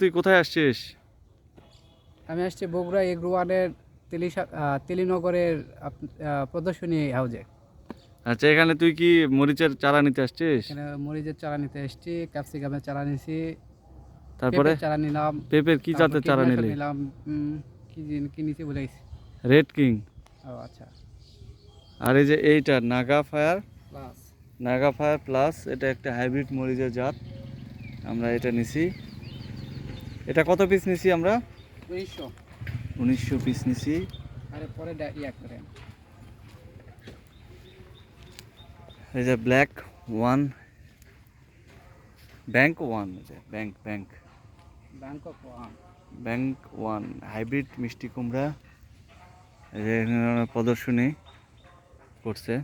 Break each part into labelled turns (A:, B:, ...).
A: তুই কোথায় আসছিস?
B: আমি আসছি বগুড়া এগ্রোয়ানের তেলিশা তেলিনগরের প্রদর্শনী হাউজে।
A: আচ্ছা এখানে তুই কি মরিচের চারা নিতে আসছিস?
B: এখানে মরিচের চারা নিতে এসেছি ক্যাপসিকামের চারা নিছি
A: তারপরে?
B: চারা নিলাম
A: পেঁপের কি জাতের চারা নিলি?
B: নিলাম কি জিন- কি নিছি বলে গেছি।
A: রেড কিং
B: ও আচ্ছা।
A: আর এই যে এইটা Naga fire
B: plus
A: Naga fire plus এটা একটা হাইব্রিড মরিচের জাত। আমরা এটা নিছি। এটা কত পিস নিছি আমরা?
B: উনিশশো।
A: উনিশশো পিস নিছি।
B: আরে পরে ইয়া করেন।
A: এই যে black one bank one bank bank
B: Bangkok one
A: bank one hybrid মিষ্টি কুমড়া। এই যে প্রদর্শনী করছে।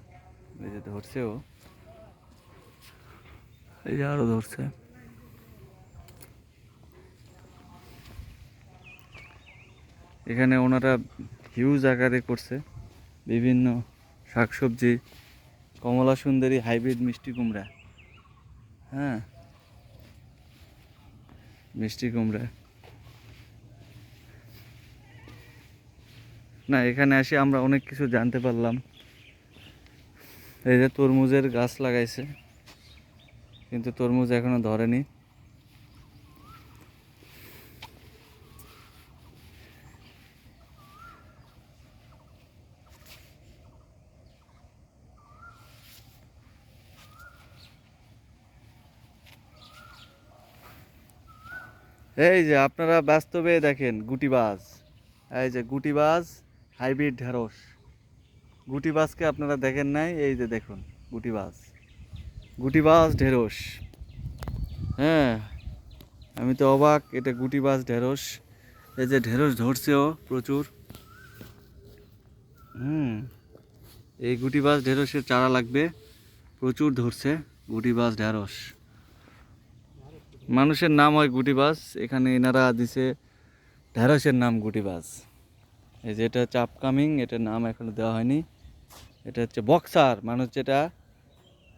A: এই যে ধরছে ও। এই যে আরও ধরছে। এখানে ওনারা হিউজ আকারে করছে। বিভিন্ন শাকসবজি কমলা সুন্দরী হাইব্রিড মিষ্টি কুমড়া। হ্যাঁ? মিষ্টি কুমড়া। না, এখানে এসে আমরা অনেক কিছু জানতে পারলাম। এই যে তরমুজের গাছ লাগাইছে। কিন্তু তরমুজ এখনও ধরেনি। এই যে আপনারা বাস্তবে দেখেন গুটিবাজ এই যে গুটিবাজ হাইব্রিড ঢেঁড়স। গুটিবাজকে আপনারা দেখেন নাই? এই যে দেখুন গুটিবাজ গুটিবাজ ঢেঁড়স। হ্যাঁ আমি তো অবাক, এটা গুটিবাজ ঢেঁড়স। এই যে ঢেঁড়স ধরছেও প্রচুর। হুম, এই গুটিবাজ ঢেঁড়সের চারা লাগবে। প্রচুর ধরছে গুটিবাজ ঢেঁড়স। মানুষের নাম হয় গুটিবাজ। এখানে এনারা দিছে ঢেঁড়সের নাম গুটিবাজ। এই যে এটা হচ্ছে আপকামিং এটার নাম এখনও দেওয়া হয়নি। এটা হচ্ছে বক্সার। মানুষ যেটা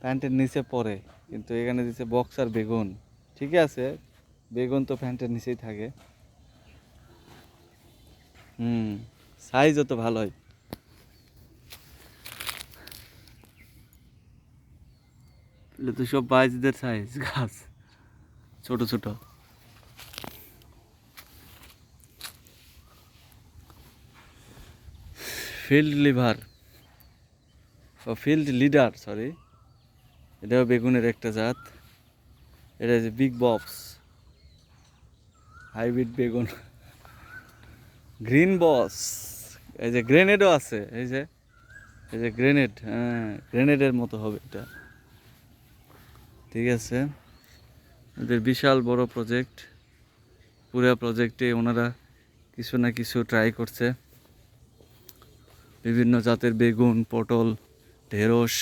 A: প্যান্টের নিচে পরে, কিন্তু এখানে দিছে বক্সার বেগুন। ঠিকই আছে, বেগুন তো প্যান্টের নিচেই থাকে। হুম সাইজও তো ভালোই। তো সব বাইজদের সাইজ গাছ। ছোট ছোট। Field liver field leader sorry এটাও বেগুনের একটা জাত। এটা যে বিগ বক্স হাইব্রিড বেগুন। গ্রিন বস এই যে গ্রেনেডও আছে, এই যে। এই যে গ্রেনেড হ্যাঁ গ্রেনেডের মতো হবে এটা। ঠিক আছে। এদের বিশাল বড় প্রজেক্ট পুরো প্রজেক্টে ওনারা কিছু না কিছু ট্রাই করছে। বিভিন্ন জাতের বেগুন, পটল, ঢেঁড়স